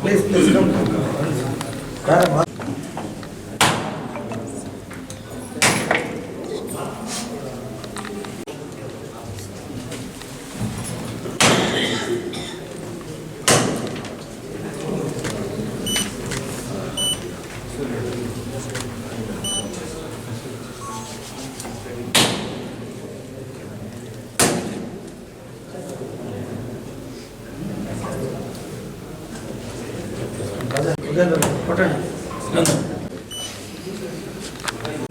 Please, please come. Come on.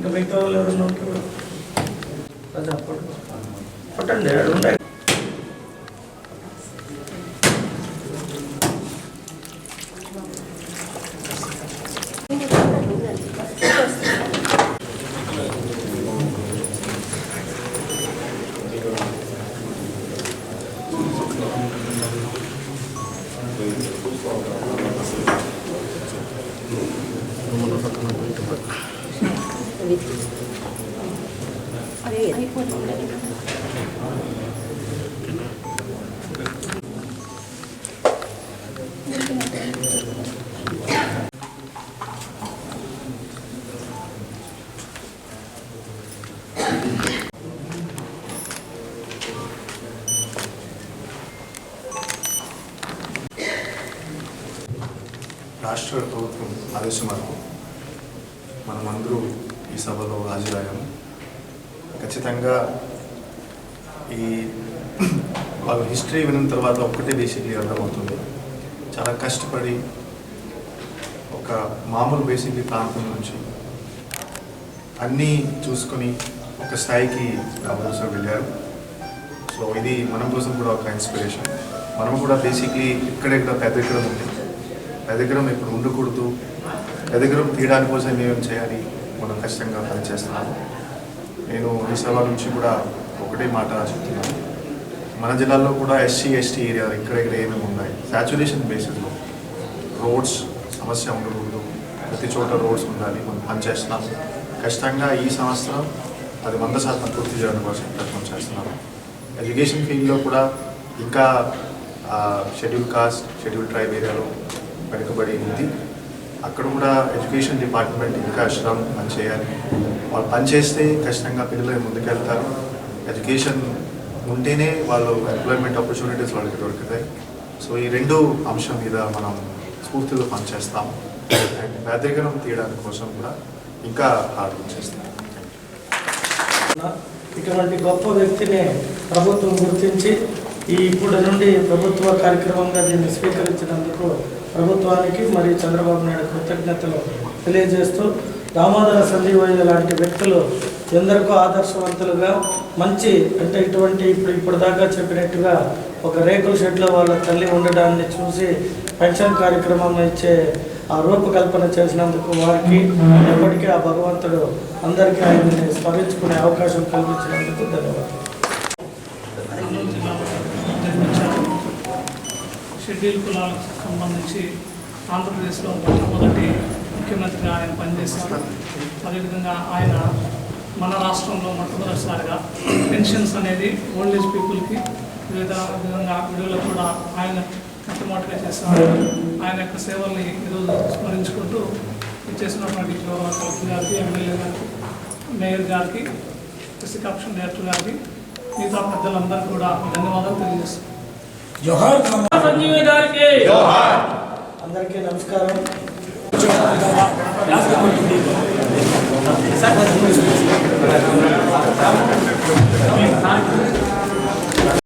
మిగతా వాళ్ళు ఎవరు ఉంటారు అదే కొట్టు. కొట్టండి ఆడు ఉన్నాయి రాష్ట్ర ప్రభుత్వం ఆదేశం మేరకు మనమందరూ ఈ సభలో హాజరయ్యాము ఖచ్చితంగా ఈ వాళ్ళ హిస్టరీ విన్న తర్వాత ఒక్కటే బేసిక్లీ అర్థమవుతుంది. చాలా కష్టపడి ఒక మామూలు బేసిక్లీ ప్రాంతం నుంచి అన్నీ చూసుకొని ఒక స్థాయికి రామోజీ వెళ్ళారు. సో ఇది మనం కోసం కూడా ఒక ఇన్స్పిరేషన్. మనం కూడా బేసిక్లీ ఇక్కడెక్కడ పెద్దగ్రం ఉంది. పెద్దగ్రం ఇప్పుడు ఉండకూడదు. పెద్దగ్రం తీయడానికి కోసం ఏమేం చేయాలి? మనం ఖచ్చితంగా పనిచేస్తున్నాము నేను ఈ సభ నుంచి కూడా ఒకటే మాట చెప్తున్నాను. మన జిల్లాలో కూడా ఎస్సీ ఎస్టీ ఏరియా ఇక్కడ ఏమేమి ఉన్నాయి? సాచురేషన్ బేసిస్లో రోడ్స్ సమస్య ఉండకూడదు. ప్రతి చోట రోడ్స్ ఉండాలి మనం పనిచేస్తున్నాం ఖచ్చితంగా ఈ సంవత్సరం అది వంద శాతం పూర్తి చేయడం కోసం ప్రయత్నం చేస్తున్నాము ఎడ్యుకేషన్ ఫీల్డ్లో కూడా ఇంకా షెడ్యూల్ కాస్ట్ షెడ్యూల్ ట్రైబ్ ఏరియాలో వెనుకబడి ఉంది. అక్కడ కూడా ఎడ్యుకేషన్ డిపార్ట్మెంట్ ఇంకా శ్రమ పని చేయాలి వాళ్ళు పనిచేస్తే ఖచ్చితంగా పిల్లలు ముందుకెళ్తారు. ఎడ్యుకేషన్ ఉంటేనే వాళ్ళు ఎంప్లాయ్మెంట్ ఆపర్చునిటీస్ వాళ్ళకి దొరుకుతాయి. సో ఈ రెండు అంశం మీద మనం స్ఫూర్తిలో పనిచేస్తాం. అండ్ పేదరికం తీయడానికి కోసం కూడా ఇంకా హార్డ్ వర్క్ చేస్తాం. ఇటువంటి గొప్ప వ్యక్తిని ప్రభుత్వం గుర్తించి ఈ ఇప్పుడు నుండి ప్రభుత్వ కార్యక్రమంగా దీన్ని స్వీకరించినందుకు ప్రభుత్వానికి మరియు చంద్రబాబు నాయుడు కృతజ్ఞతలు తెలియజేస్తూ దామోదర సంజీవయ్య లాంటి వ్యక్తులు ఎందరికో ఆదర్శవంతులుగా మంచి అంటే ఇటువంటి ఇప్పుడు ఇప్పుడు దాకా చెప్పినట్టుగా ఒక రేకుల షెడ్లో వాళ్ళ తల్లి ఉండడాన్ని చూసి పెన్షన్ కార్యక్రమం ఇచ్చే ఆ రూపకల్పన చేసినందుకు వారికి ఎప్పటికీ ఆ భగవంతుడు అందరికీ ఆయన్ని స్మరించుకునే అవకాశం కల్పించినందుకు ధన్యవాదాలు. షెడ్యూల్ కులాలకు సంబంధించి ఆంధ్రప్రదేశ్లో మొట్టమొదటి ముఖ్యమంత్రిగా ఆయన పనిచేశారు. అదేవిధంగా ఆయన మన రాష్ట్రంలో మొట్టమొదటిసారిగా పెన్షన్స్ అనేది ఓల్డ్ ఏజ్ పీపుల్కి వివిధ విధంగా విడుదల కూడా ఆయన మొట్టమొదటిగా చేశారు. ఆయన యొక్క సేవల్ని ఈరోజు స్మరించుకుంటూ చేసినటువంటి గౌరవ కలెక్టర్ గారికి ఎమ్మెల్యే గారికి మేయర్ గారికి ఎస్సీ కమిషన్ డైరెక్టర్ గారికి మిగతా పెద్దలందరూ కూడా ధన్యవాదాలు తెలియజేస్తాను సంజీవి గారికి అందరికీ నమస్కారం సార్